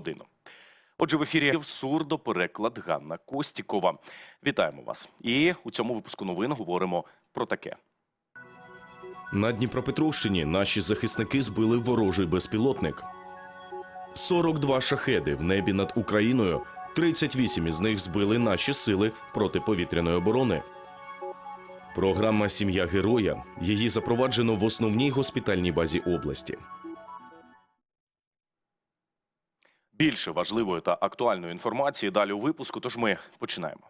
годину. Отже, в ефірі сурдопереклад Ганна Костікова. Вітаємо вас. І у цьому випуску новин говоримо про таке. На Дніпропетровщині наші захисники збили ворожий безпілотник. 42 шахеди в небі над Україною. 38 із них збили наші сили протиповітряної оборони. Програма Сім'я героя. Її запроваджено в основній госпітальній базі області. Більше важливої та актуальної інформації далі у випуску. Тож ми починаємо.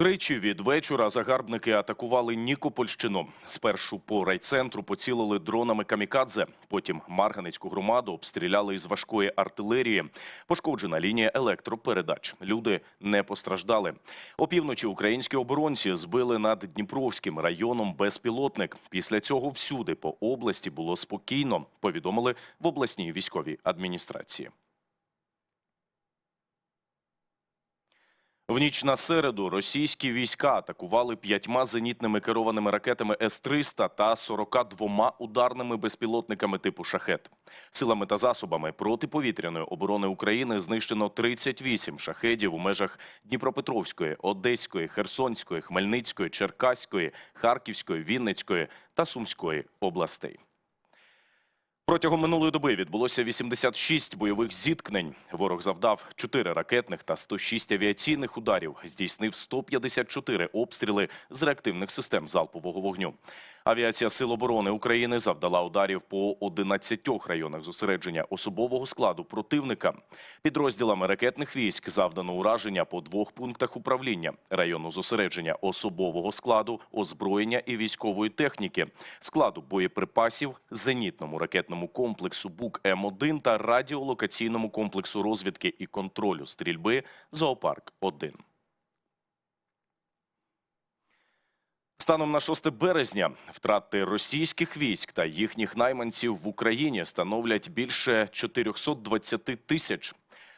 Тричі від вечора загарбники атакували Нікопольщину. Спершу по райцентру поцілили дронами камікадзе. Потім Марганецьку громаду обстріляли із важкої артилерії. Пошкоджена лінія електропередач. Люди не постраждали. Опівночі українські оборонці збили над Дніпровським районом безпілотник. Після цього всюди по області було спокійно. Повідомили в обласній військовій адміністрації. В ніч на середу російські війська атакували п'ятьма зенітними керованими ракетами С-300 та 42 ударними безпілотниками типу «Шахет». Силами та засобами протиповітряної оборони України знищено 38 шахедів у межах Дніпропетровської, Одеської, Херсонської, Хмельницької, Черкаської, Харківської, Вінницької та Сумської областей. Протягом минулої доби відбулося 86 бойових зіткнень. Ворог завдав 4 ракетних та 106 авіаційних ударів. Здійснив 154 обстріли з реактивних систем залпового вогню. Авіація Сил оборони України завдала ударів по 11 районах зосередження особового складу противника. Підрозділами ракетних військ завдано ураження по двох пунктах управління району зосередження особового складу, озброєння і військової техніки, складу боєприпасів, зенітному ракетному комплексу БУК М1 та радіолокаційному комплексу розвідки і контролю стрільби Зоопарк 1 Станом на 6 березня втрати російських військ та їхніх найманців в Україні становлять більше 420 тисяч.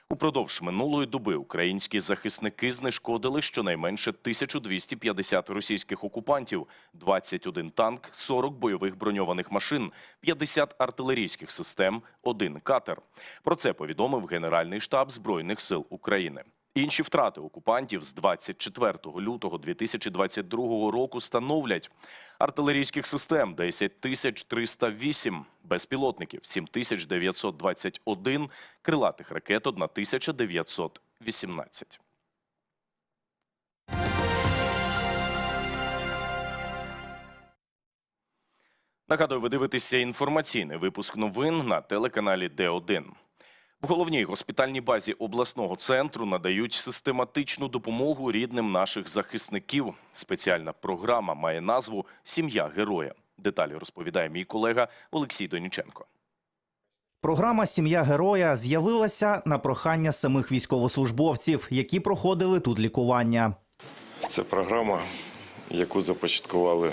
Упродовж минулої доби українські захисники знешкодили щонайменше 1250 російських окупантів, 21 танк, 40 бойових броньованих машин, 50 артилерійських систем, один катер. Про це повідомив Генеральний штаб Збройних сил України. Інші втрати окупантів з 24 лютого 2022 року становлять артилерійських систем 10 тисяч 308, безпілотників 7 тисяч 921, крилатих ракет 1 тисяча 918. Нагадую, ви дивитеся інформаційний випуск новин на телеканалі Д1. В головній госпітальній базі обласного центру надають систематичну допомогу рідним наших захисників. Спеціальна програма має назву Сім'я героя. Деталі розповідає мій колега Олексій Доніченко. Програма Сім'я героя з'явилася на прохання самих військовослужбовців, які проходили тут лікування. Це програма, яку започаткували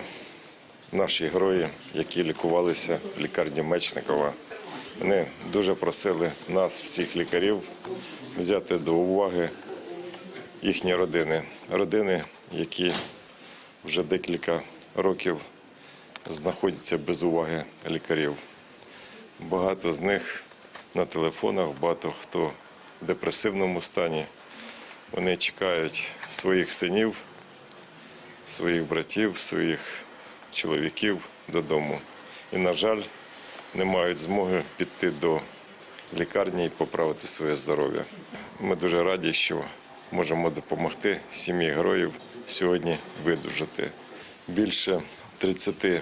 наші герої, які лікувалися в лікарні Мечникова. Вони дуже просили нас, всіх лікарів, взяти до уваги їхні родини. Родини, які вже декілька років знаходяться без уваги лікарів. Багато з них на телефонах, багато хто в депресивному стані. Вони чекають своїх синів, своїх братів, своїх чоловіків додому. І, на жаль, не мають змоги піти до лікарні і поправити своє здоров'я. Ми дуже раді, що можемо допомогти сім'ї героїв сьогодні видужати. Більше 30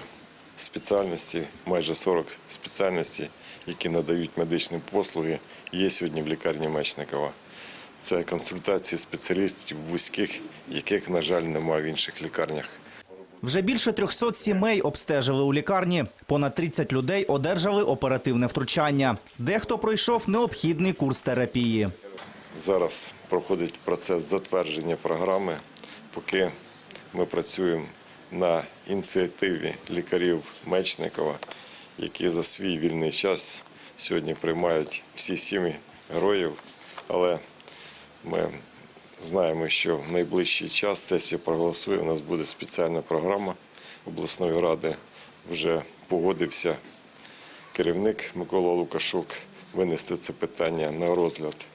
спеціальностей, майже 40 спеціальностей, які надають медичні послуги, є сьогодні в лікарні Мечникова. Це консультації спеціалістів вузьких, яких, на жаль, немає в інших лікарнях. Вже більше 300 сімей обстежили у лікарні. Понад 30 людей одержали оперативне втручання. Дехто пройшов необхідний курс терапії. Зараз проходить процес затвердження програми, поки ми працюємо на ініціативі лікарів Мечникова, які за свій вільний час сьогодні приймають всі сім'ї героїв. Але ми знаємо, що в найближчий час сесія проголосує. У нас буде спеціальна програма обласної ради вже погодився керівник Микола Лукашук винести це питання на розгляд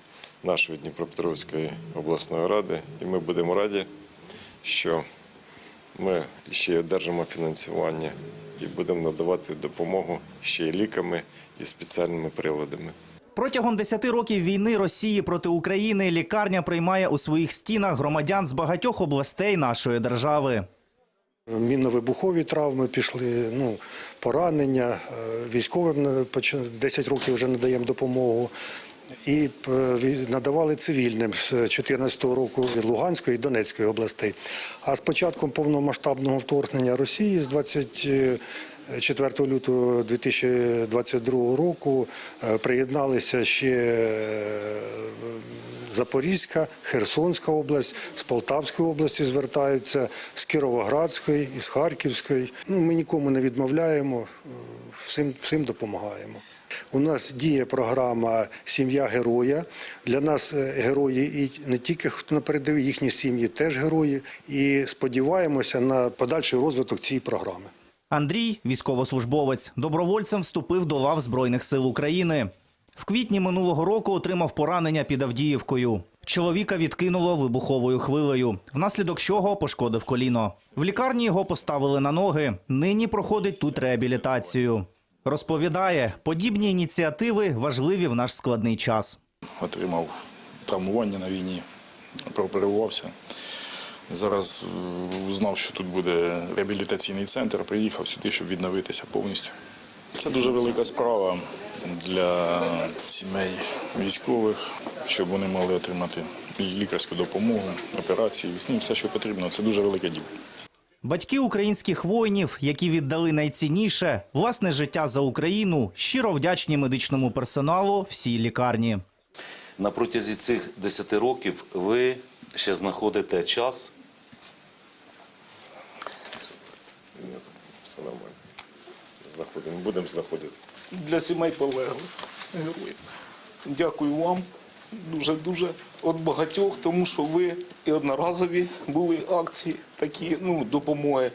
нашої Дніпропетровської обласної ради. І ми будемо раді, що ми ще й одержимо фінансування і будемо надавати допомогу ще й ліками і спеціальними приладами. Протягом 10 років війни Росії проти України лікарня приймає у своїх стінах громадян з багатьох областей нашої держави. Мінно-вибухові травми пішли, ну, поранення, е, військовим 10 років вже надаємо допомогу. І е, надавали цивільним з 2014 року Луганської і Донецької областей. А з початком повномасштабного вторгнення Росії з 24 лютого 2022 року е, приєдналися ще е, Запорізька, Херсонська область, з Полтавської області звертаються, з Кіровоградської, із Харківської. Ну, ми нікому не відмовляємо, е, всім, всім допомагаємо. У нас діє програма Сім'я героя. Для нас герої і не тільки хто на передовій, їхні сім'ї теж герої. І сподіваємося на подальший розвиток цієї програми. Андрій, військовослужбовець, добровольцем вступив до лав Збройних сил України. В квітні минулого року отримав поранення під Авдіївкою. Чоловіка відкинуло вибуховою хвилею, внаслідок чого пошкодив коліно. В лікарні його поставили на ноги. Нині проходить тут реабілітацію. Розповідає, подібні ініціативи важливі в наш складний час. отримав травмування на війні, прооперувався. Зараз е, узнав, що тут буде реабілітаційний центр, приїхав сюди, щоб відновитися повністю. Це дуже велика справа для сімей військових, щоб вони могли отримати лікарську допомогу, операції, ну, все, що потрібно. Це дуже велике діло. Батьки українських воїнів, які віддали найцінніше власне життя за Україну, щиро вдячні медичному персоналу всій лікарні. На протязі цих 10 років ви ще знаходите час Все нормально. Знаходимо, будемо знаходити. для сімей полеглих героїв. Дякую вам дуже-дуже від багатьох, тому що ви і одноразові були акції, такі ну, допомоги.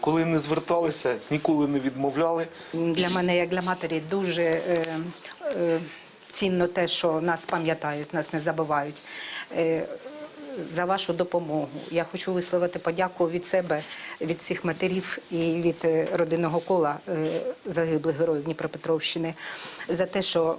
Коли не зверталися, ніколи не відмовляли. Для мене, як для матері, дуже е, е, цінно те, що нас пам'ятають, нас не забувають. Е, за вашу допомогу. Я хочу висловити подяку від себе, від всіх матерів і від е, родинного кола е, загиблих героїв Дніпропетровщини за те, що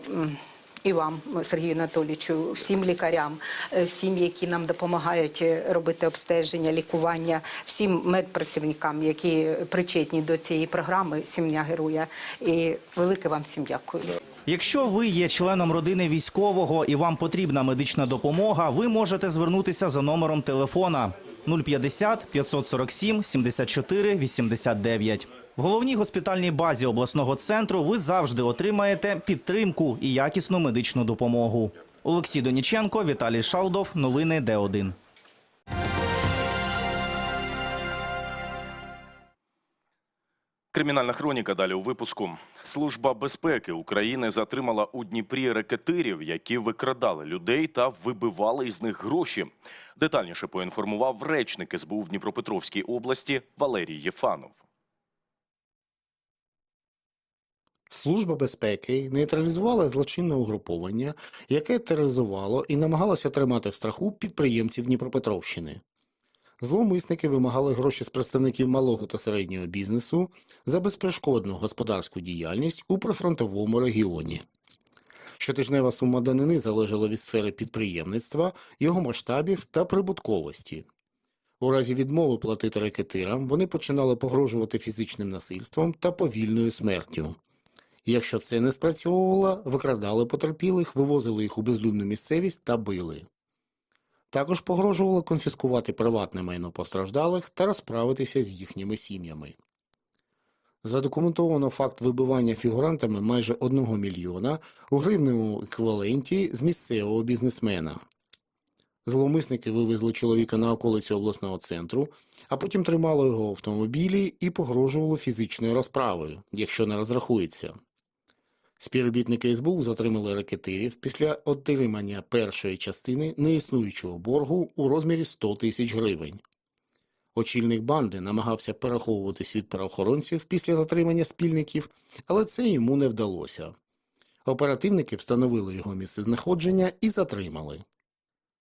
і вам, Сергію Анатолійовичу, всім лікарям, е, всім, які нам допомагають робити обстеження, лікування, всім медпрацівникам, які причетні до цієї програми Сім'я героя. І велике вам всім дякую. Якщо ви є членом родини військового і вам потрібна медична допомога, ви можете звернутися за номером телефона 050 547 74 89. В головній госпітальній базі обласного центру ви завжди отримаєте підтримку і якісну медичну допомогу. Олексій Доніченко, Віталій Шалдов. Новини Д1. Кримінальна хроніка далі у випуску. Служба безпеки України затримала у Дніпрі рекетирів, які викрадали людей та вибивали із них гроші. Детальніше поінформував речник СБУ в Дніпропетровській області Валерій Єфанов. Служба безпеки нейтралізувала злочинне угруповання, яке тероризувало і намагалося тримати в страху підприємців Дніпропетровщини. Зловмисники вимагали гроші з представників малого та середнього бізнесу за безперешкодну господарську діяльність у прифронтовому регіоні. Щотижнева сума данини залежала від сфери підприємництва, його масштабів та прибутковості. У разі відмови платити рекетирам вони починали погрожувати фізичним насильством та повільною смертю. Якщо це не спрацьовувало, викрадали потерпілих, вивозили їх у безлюдну місцевість та били. Також погрожувало конфіскувати приватне майно постраждалих та розправитися з їхніми сім'ями. Задокументовано факт вибивання фігурантами майже 1 мільйона у гривневому еквіваленті з місцевого бізнесмена. Зловмисники вивезли чоловіка на околицю обласного центру, а потім тримали його в автомобілі і погрожували фізичною розправою, якщо не розрахується. Співробітники СБУ затримали ракетирів після отримання першої частини неіснуючого боргу у розмірі 100 тисяч гривень. Очільник банди намагався переховуватись від правоохоронців після затримання спільників, але це йому не вдалося. Оперативники встановили його місцезнаходження і затримали.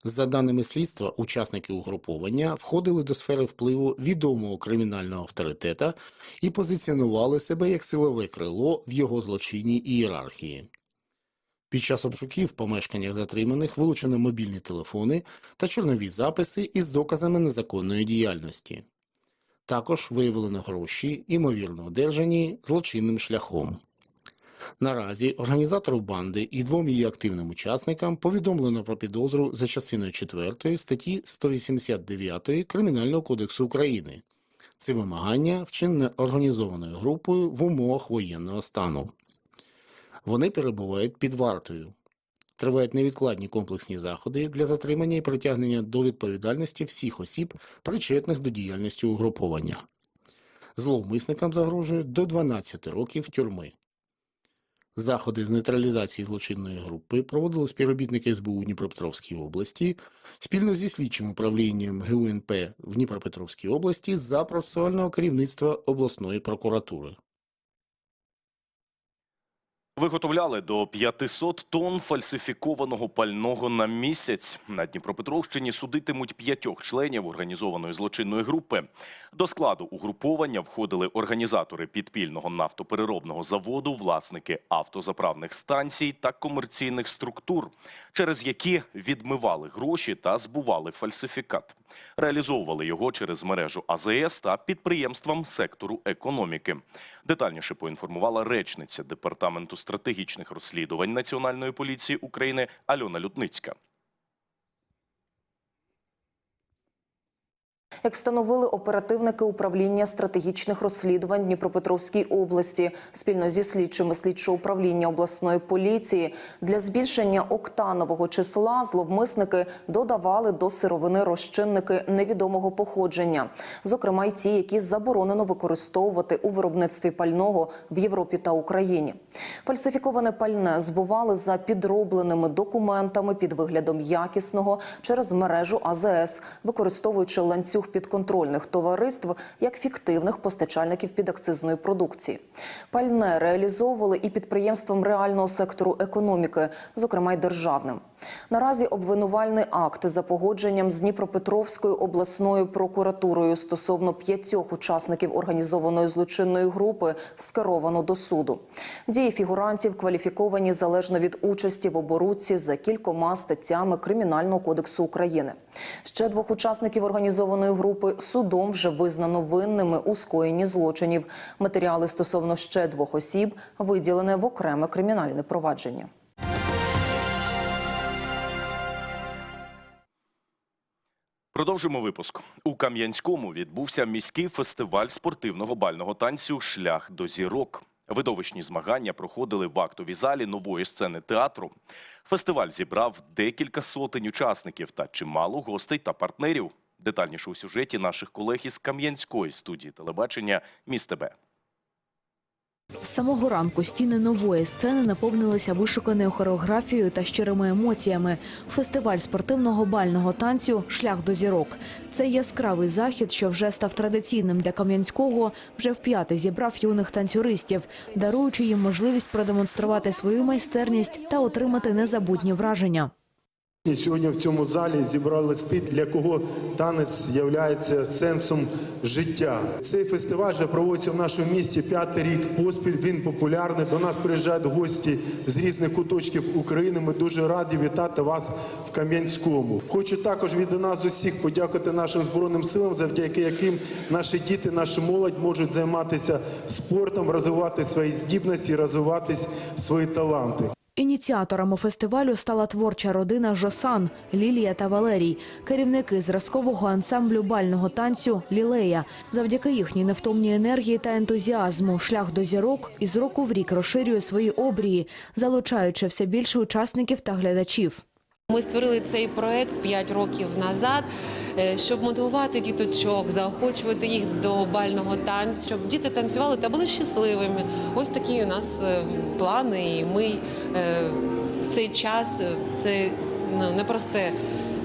За даними слідства, учасники угруповання входили до сфери впливу відомого кримінального авторитета і позиціонували себе як силове крило в його злочинній ієрархії. Під час обшуків в помешканнях затриманих вилучено мобільні телефони та чорнові записи із доказами незаконної діяльності. Також виявлено гроші, ймовірно одержані злочинним шляхом. Наразі організатору банди і двом її активним учасникам повідомлено про підозру за частиною 4 статті 189 Кримінального кодексу України. Це вимагання, вчинене організованою групою в умовах воєнного стану. Вони перебувають під вартою. Тривають невідкладні комплексні заходи для затримання і притягнення до відповідальності всіх осіб, причетних до діяльності угруповання. Зловмисникам загрожує до 12 років тюрми. Заходи з нейтралізації злочинної групи проводили співробітники СБУ Дніпропетровській області спільно зі слідчим управлінням ГУНП в Дніпропетровській області за процесуального керівництва обласної прокуратури. Виготовляли до 500 тонн фальсифікованого пального на місяць. На Дніпропетровщині судитимуть п'ятьох членів організованої злочинної групи. До складу угруповання входили організатори підпільного нафтопереробного заводу, власники автозаправних станцій та комерційних структур, через які відмивали гроші та збували фальсифікат. Реалізовували його через мережу АЗС та підприємствам сектору економіки. Детальніше поінформувала речниця департаменту стратегічних розслідувань Національної поліції України Альона Лютницька. Як встановили оперативники управління стратегічних розслідувань Дніпропетровській області спільно зі слідчими слідчого управління обласної поліції для збільшення октанового числа зловмисники додавали до сировини розчинники невідомого походження, зокрема й ті, які заборонено використовувати у виробництві пального в Європі та Україні. Фальсифіковане пальне збували за підробленими документами під виглядом якісного через мережу АЗС, використовуючи ланцюг підконтрольних товариств як фіктивних постачальників підакцизної продукції. Пальне реалізовували і підприємствам реального сектору економіки, зокрема й державним. Наразі обвинувальний акт за погодженням з Дніпропетровською обласною прокуратурою стосовно п'ятьох учасників організованої злочинної групи скеровано до суду. Дії фігурантів кваліфіковані залежно від участі в оборудці за кількома статтями Кримінального кодексу України. Ще двох учасників організованої групи судом вже визнано винними у скоєнні злочинів. Матеріали стосовно ще двох осіб виділене в окреме кримінальне провадження. Продовжимо випуск. У Кам'янському відбувся міський фестиваль спортивного бального танцю Шлях до зірок. Видовищні змагання проходили в актовій залі нової сцени театру. Фестиваль зібрав декілька сотень учасників та чимало гостей та партнерів. Детальніше у сюжеті наших колег із Кам'янської студії телебачення «Міст ТБ». З самого ранку стіни нової сцени наповнилися вишуканою хореографією та щирими емоціями. Фестиваль спортивного бального танцю Шлях до зірок. Цей яскравий захід, що вже став традиційним для Кам'янського, вже вп'яте зібрав юних танцюристів, даруючи їм можливість продемонструвати свою майстерність та отримати незабутні враження. І Сьогодні в цьому залі зібрали ті, для кого танець є сенсом життя. Цей фестиваль вже проводиться в нашому місті п'ятий рік поспіль. Він популярний. До нас приїжджають гості з різних куточків України. Ми дуже раді вітати вас в Кам'янському. Хочу також від нас усіх подякувати нашим збройним силам, завдяки яким наші діти, наша молодь можуть займатися спортом, розвивати свої здібності, розвивати свої таланти. Ініціаторами фестивалю стала творча родина Жосан Лілія та Валерій, керівники зразкового ансамблю бального танцю Лілея. Завдяки їхній невтомній енергії та ентузіазму шлях до зірок із року в рік розширює свої обрії, залучаючи все більше учасників та глядачів. Ми створили цей проект 5 років назад, е, щоб мотивувати діточок, заохочувати їх до бального танцю, щоб діти танцювали та були щасливими. Ось такі у нас е, плани. І ми е, в цей час це ну, непросте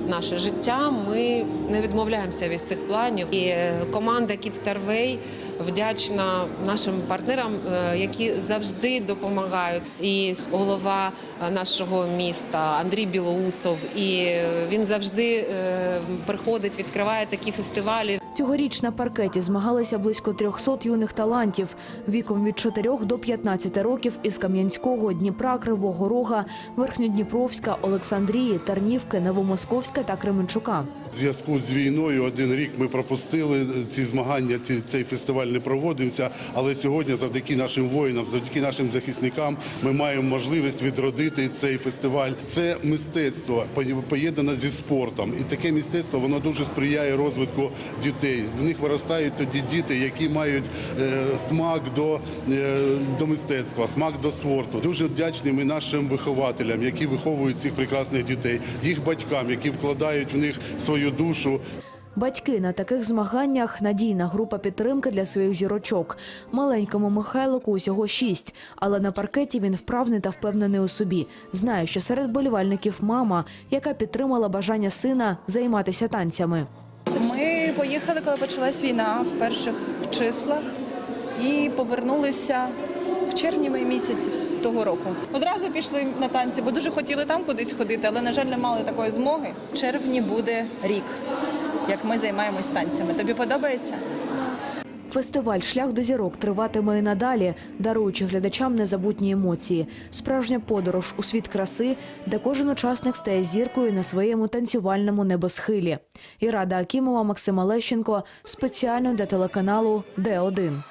наше життя, ми не відмовляємося від цих планів. І команда Kids Starway вдячна нашим партнерам, е, які завжди допомагають. І голова е, нашого міста Андрій Білоусов, і він завжди е, приходить, відкриває такі фестивалі. Цьогоріч на паркеті змагалися близько 300 юних талантів віком від 4 до 15 років із Кам'янського, Дніпра, Кривого Рога, Верхньодніпровська, Олександрії, Тарнівки, Новомосковська та Кременчука. В зв'язку з війною один рік ми пропустили ці змагання, цей фестиваль не проводився. Але сьогодні, завдяки нашим воїнам, завдяки нашим захисникам, ми маємо можливість відродити цей фестиваль. Це мистецтво поєднане зі спортом, і таке мистецтво воно дуже сприяє розвитку дітей. В них виростають тоді діти, які мають е, смак до, е, до мистецтва, смак до спорту. Дуже вдячні ми нашим вихователям, які виховують цих прекрасних дітей, їх батькам, які вкладають в них свою душу. Батьки на таких змаганнях надійна група підтримки для своїх зірочок. Маленькому Михайлику усього шість, але на паркеті він вправний та впевнений у собі. Знає, що серед болівальників мама, яка підтримала бажання сина займатися танцями. Ми поїхали, коли почалась війна в перших числах, і повернулися в червні місяці того року. Одразу пішли на танці, бо дуже хотіли там кудись ходити, але, на жаль, не мали такої змоги. В червні буде рік, як ми займаємось танцями. Тобі подобається? Фестиваль Шлях до зірок триватиме і надалі, даруючи глядачам незабутні емоції. Справжня подорож у світ краси, де кожен учасник стає зіркою на своєму танцювальному небосхилі. Ірада Акімова, Максима Лещенко спеціально для телеканалу Д1.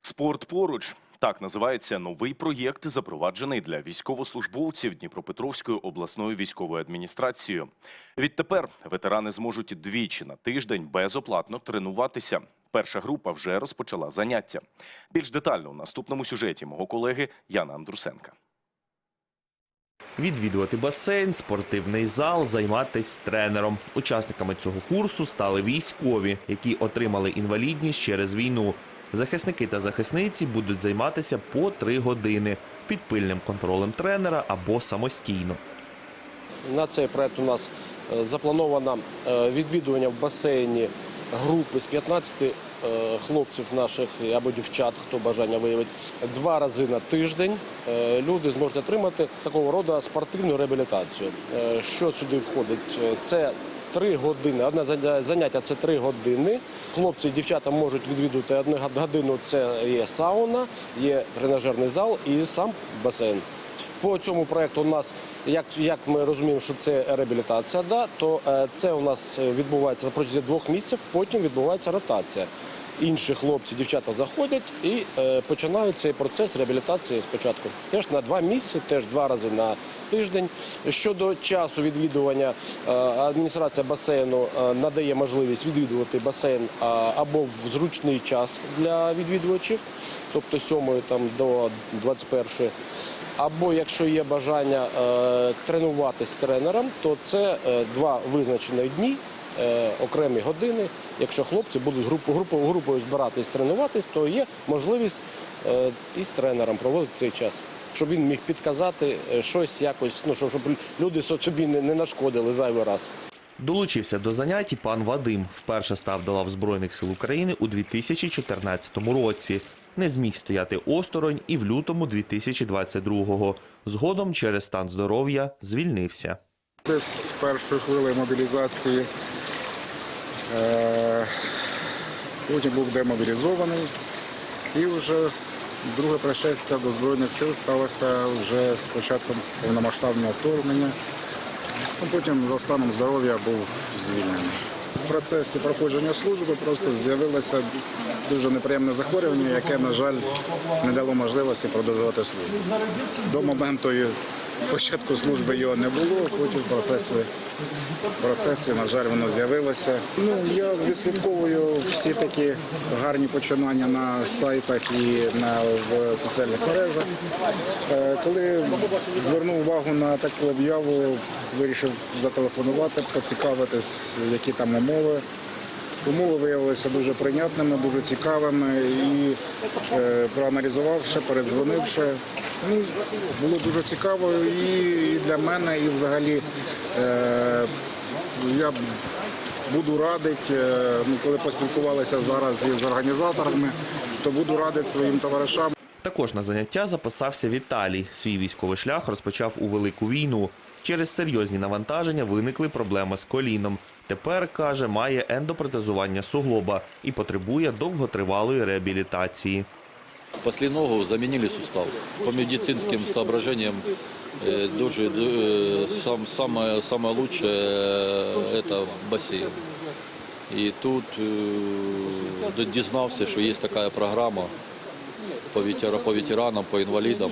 Спорт поруч. Так називається новий проєкт, запроваджений для військовослужбовців Дніпропетровської обласної військової адміністрації. Відтепер ветерани зможуть двічі на тиждень безоплатно тренуватися. Перша група вже розпочала заняття. Більш детально у наступному сюжеті мого колеги Яна Андрусенка. Відвідувати басейн, спортивний зал, займатися тренером. Учасниками цього курсу стали військові, які отримали інвалідність через війну. Захисники та захисниці будуть займатися по три години під пильним контролем тренера або самостійно. На цей проект у нас е, заплановано е, відвідування в басейні групи з 15 е, хлопців наших або дівчат, хто бажання виявить, два рази на тиждень люди зможуть отримати такого роду спортивну реабілітацію. Що сюди входить? Це Три години. Одне заняття це три години. Хлопці і дівчата можуть відвідувати одну годину. Це є сауна, є тренажерний зал і сам басейн. По цьому проєкту у нас, як, ми розуміємо, що це реабілітація, то е, це у нас відбувається на двох місяців, потім відбувається ротація. Інші хлопці, дівчата заходять і е, починають цей процес реабілітації спочатку. Теж на два місяці, теж два рази на тиждень. Щодо часу відвідування, е, адміністрація басейну е, надає можливість відвідувати басейн е, або в зручний час для відвідувачів, тобто 7 там, до 21 або якщо є бажання е, тренуватись тренером, то це е, два визначені дні, окремі години. Якщо хлопці будуть групу, групу, групою збиратись тренуватись, то є можливість е, із тренером проводити цей час. Щоб він міг підказати е, щось якось, ну щоб, люди собі не, нашкодили зайвий раз. Долучився до занять і пан Вадим. Вперше став до лав Збройних сил України у 2014 році. Не зміг стояти осторонь і в лютому 2022-го. Згодом через стан здоров'я звільнився. Десь з першої хвилини мобілізації. Е, Потім був демобілізований. І вже друге пришестя до Збройних сил сталося вже з початком повномасштабного вторгнення. Ну, Потім за станом здоров'я був звільнений. В процесі проходження служби просто з'явилося дуже неприємне захворювання, яке, на жаль, не дало можливості продовжувати службу. До моменту початку служби його не було, потім в процесі на жаль, воно з'явилося. Ну, я відслідковую всі такі гарні починання на сайтах і на, в соціальних мережах. Е, Коли звернув увагу на таку об'яву, вирішив зателефонувати, поцікавитись, які там умови. Умови виявилися дуже прийнятними, дуже цікавими і е, проаналізувавши, передзвонивши. Ну, було дуже цікаво і, для мене, і взагалі е, я буду радити, е, ну, коли поспілкувалися зараз із організаторами, то буду радити своїм товаришам. Також на заняття записався Віталій. Свій військовий шлях розпочав у Велику війну. Через серйозні навантаження виникли проблеми з коліном. Тепер, каже, має ендопротезування суглоба і потребує довготривалої реабілітації. Спасли ногу, заменили сустав. По медицинским соображениям э, дуже, э, сам, самое, самое лучшее э, это бассейн. И тут э, дізнався, що є така програма по, ветера, по ветеранам, по інвалідам.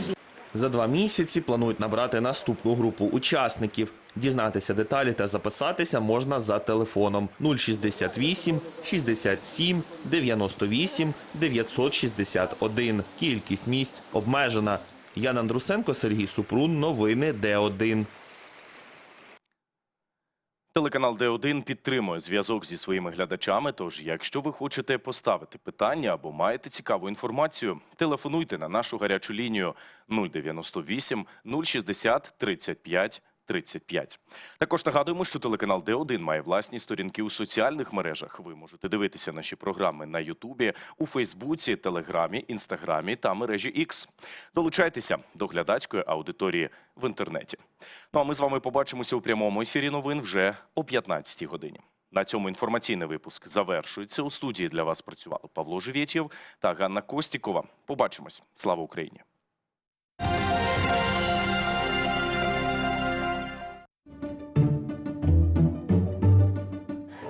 За два місяці планують набрати наступну групу учасників. Дізнатися деталі та записатися можна за телефоном 068 67 98 961. Кількість місць обмежена. Ян Андрусенко, Сергій Супрун. Новини Д1. Телеканал Д1 підтримує зв'язок зі своїми глядачами. Тож, якщо ви хочете поставити питання або маєте цікаву інформацію, телефонуйте на нашу гарячу лінію 098 060 35 35. Також нагадуємо, що телеканал Д1 має власні сторінки у соціальних мережах. Ви можете дивитися наші програми на Ютубі, у Фейсбуці, Телеграмі, Інстаграмі та мережі X. Долучайтеся до глядацької аудиторії в інтернеті. Ну а ми з вами побачимося у прямому ефірі новин вже о 15 годині. На цьому інформаційний випуск завершується. У студії для вас працювали Павло Живєтєв та Ганна Костікова. Побачимось. Слава Україні!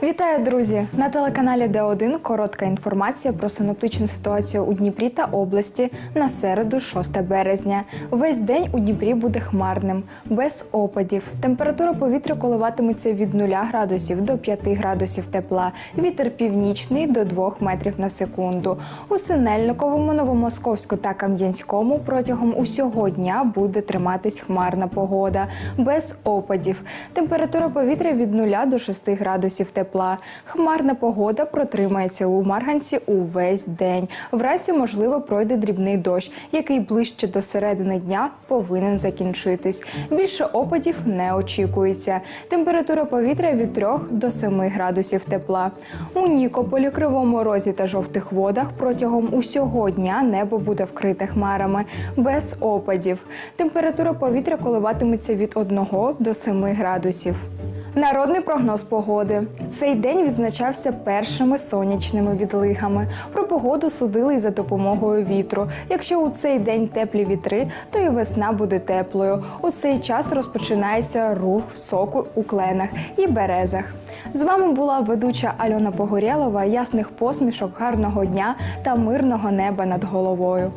Вітаю, друзі! На телеканалі Д1 коротка інформація про синоптичну ситуацію у Дніпрі та області на середу, 6 березня. Весь день у Дніпрі буде хмарним, без опадів. Температура повітря коливатиметься від 0 градусів до 5 градусів тепла. Вітер північний до 2 метрів на секунду. У Синельниковому, Новомосковську та Кам'янському протягом усього дня буде триматись хмарна погода, без опадів. Температура повітря від 0 до 6 градусів тепла. Хмарна погода протримається у Марганці увесь день. Вранці, можливо, пройде дрібний дощ, який ближче до середини дня повинен закінчитись. Більше опадів не очікується. Температура повітря від 3 до 7 градусів тепла. У Нікополі, Кривому Розі та жовтих водах протягом усього дня небо буде вкрите хмарами, без опадів. Температура повітря коливатиметься від 1 до 7 градусів. Народний прогноз погоди. Цей день відзначався першими сонячними відлигами. Про погоду судили й за допомогою вітру. Якщо у цей день теплі вітри, то і весна буде теплою. У цей час розпочинається рух соку у кленах і березах. З вами була ведуча Альона Погорєлова. Ясних посмішок, гарного дня та мирного неба над головою.